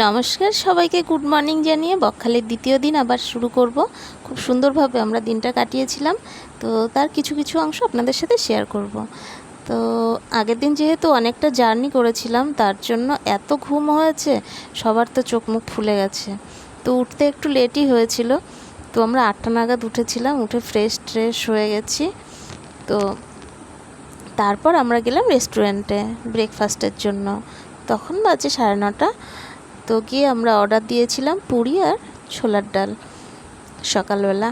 নমস্কার, সবাইকে good morning জানিয়ে বকখালির দ্বিতীয় দিন আবার শুরু করব। খুব সুন্দরভাবে আমরা দিনটা কাটিয়েছিলাম, তো তার কিছু কিছু অংশ আপনাদের সাথে শেয়ার করব। তো আগের দিন যেহেতু অনেকটা জার্নি করেছিলাম, তার জন্য এত ঘুম হয়েছে, সবার তো চোখ মুখ ফুলে গেছে। তো উঠতে একটু লেটই হয়েছিল, তো আমরা আটটা নাগাদ উঠেছিলাম, উঠে ফ্রেশ ট্রেশ হয়ে গেছি। তো তারপর আমরা গেলাম রেস্টুরেন্টে ব্রেকফাস্টের জন্য। তখন বাজে সাড়ে নটা তো গিয়ে আমরা অর্ডার দিয়েছিলাম পুরি আর ছোলার ডাল সকালবেলা।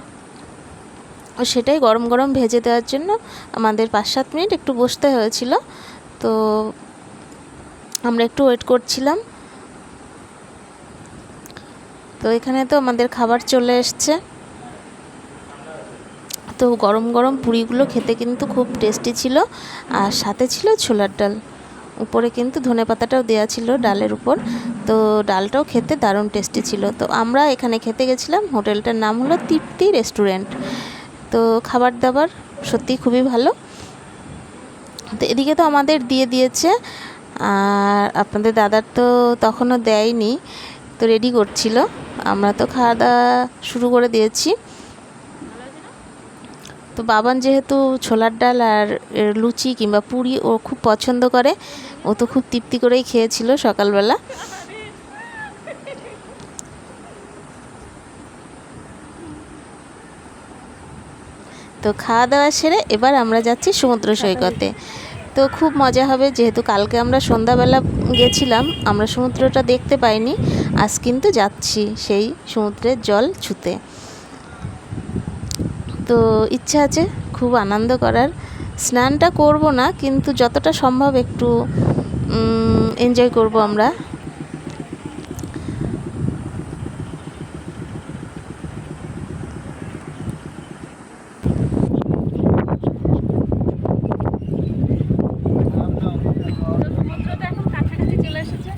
সেটাই গরম গরম ভেজে দেওয়ার জন্য আমাদের পাঁচ সাত মিনিট একটু বসতে হয়েছিল। তো আমরা একটু ওয়েট করছিলাম। তো এখানে তো আমাদের খাবার চলে এসছে। তো গরম গরম পুরিগুলো খেতে কিন্তু খুব টেস্টি ছিল আর সাথে ছিল ছোলার ডাল। উপরে কিন্তু ধনে পাতাটাও দেওয়া ছিল ডালের উপর। তো ডালটাও খেতে দারুণ টেস্টি ছিল। তো আমরা এখানে খেতে গেছিলাম, হোটেলটার নাম হলো তৃপ্তি রেস্টুরেন্ট তো খাবার দাবার সত্যি খুবই ভালো। তো এদিকে তো আমাদের দিয়ে দিয়েছে, আর আপনাদের দাদার তো তখনও দেয়নি, তো রেডি করছিল। আমরা তো খাওয়া দাওয়া শুরু করে দিয়েছি। তো বাবান যেহেতু ছোলার ডাল আর লুচি কিংবা পুরি ও খুব পছন্দ করে, ও তো খুব তৃপ্তি করেই খেয়েছিল সকালবেলা। তো খাওয়া দাওয়া সেরে এবার আমরা যাচ্ছি সমুদ্র সৈকতে। তো খুব মজা হবে যেহেতু কালকে আমরা সন্ধ্যাবেলা গেছিলাম আমরা সমুদ্রটা দেখতে পাইনি আজ কিন্তু যাচ্ছি সেই সমুদ্রের জল ছুতে। তো ইচ্ছা আছে খুব আনন্দ করার। স্নানটা করব না কিন্তু যতটা সম্ভব একটু এনজয় করব আমরা সমুদ্রটা এখন কাছাকাছি চলে এসেছে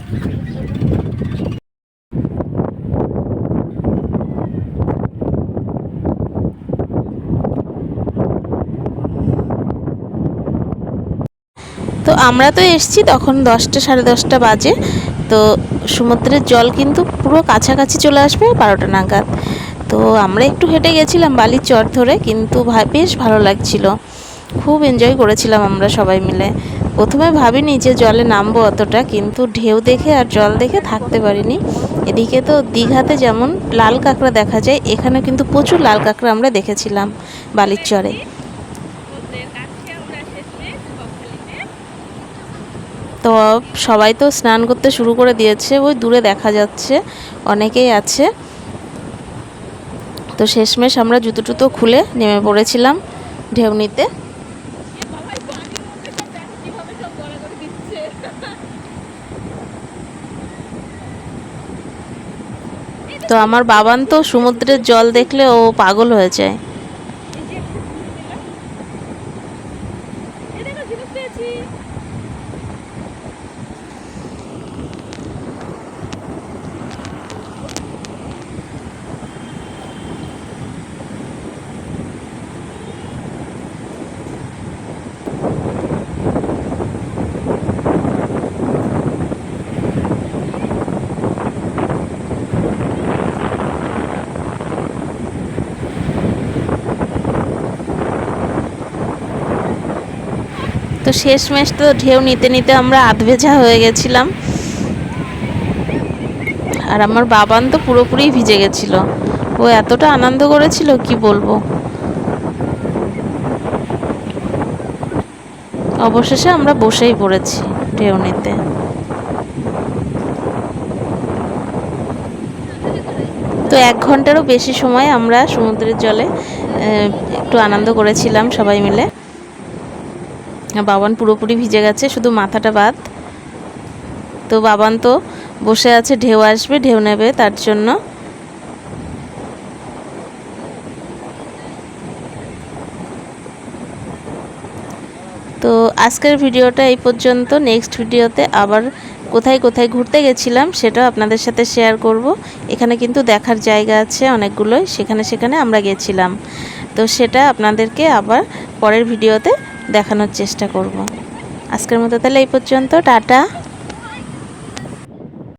তো আমরা তো এসছি তখন দশটা, সাড়ে দশটা বাজে। তো সমুদ্রের জল কিন্তু পুরো কাছাকাছি চলে আসবে বারোটা নাগাদ। তো আমরা একটু হেঁটে গেছিলাম বালির চর ধরে, কিন্তু বেশ ভালো লাগছিল। খুব এনজয় করেছিলাম আমরা সবাই মিলে। প্রথমে ভাবিনি যে জলে নামবো অতটা, কিন্তু ঢেউ দেখে আর জল দেখে থাকতে পারিনি। এদিকে তো দীঘাতে যেমন লাল কাঁকড়া দেখা যায়, এখানে কিন্তু প্রচুর লাল কাঁকড়া আমরা দেখেছিলাম বালির চরে সমুদ্রের কাছে আমরা এসেছি বকখালিতে তো সবাই তো স্নান করতে শুরু করে দিয়েছে ওই দূরে দেখা যাচ্ছে অনেকেই আছে তো শেষমেশ আমরা জুতো টুতো খুলে নেমে পড়েছিলাম ঢেউ নিতে তো আমার বাবান তো সমুদ্রের জল দেখলে ও পাগল হয়ে যায় এই যে একটা ঝিনুক দিলাম। এই দেখো ঝিনুক পেয়েছি তো শেষমেশ তো ঢেউ নিতে নিতে আমরা আধভেজা হয়ে গেছিলাম। আর আমার বাবান তো পুরোপুরি ভিজে গেছিল। ও এতটা আনন্দ করেছিল, কি বলব? অবশেষে আমরা বসেই পড়েছি ঢেউ নিতে। তো এক ঘন্টারও বেশি সময় আমরা সমুদ্রের জলে একটু আনন্দ করেছিলাম সবাই মিলে। বাবান পুরোপুরি ভিজে গেছে, শুধু মাথাটা বাদ। তো বাবান তো বসে আছে, ঢেউ আসবে, ঢেউ নেবে তার জন্য। তো আজকের ভিডিওটা এই পর্যন্ত, নেক্সট ভিডিওতে আবার কোথায় কোথায় ঘুরতে গেছিলাম সেটাও আপনাদের সাথে শেয়ার করব। এখানে কিন্তু দেখার জায়গা আছে অনেকগুলোই, সেখানে সেখানে আমরা গেছিলাম। তো সেটা আপনাদেরকে আবার পরের ভিডিওতে দেখানোর চেষ্টা করব। আজকের মতো তাহলে এই পর্যন্ত টাটা।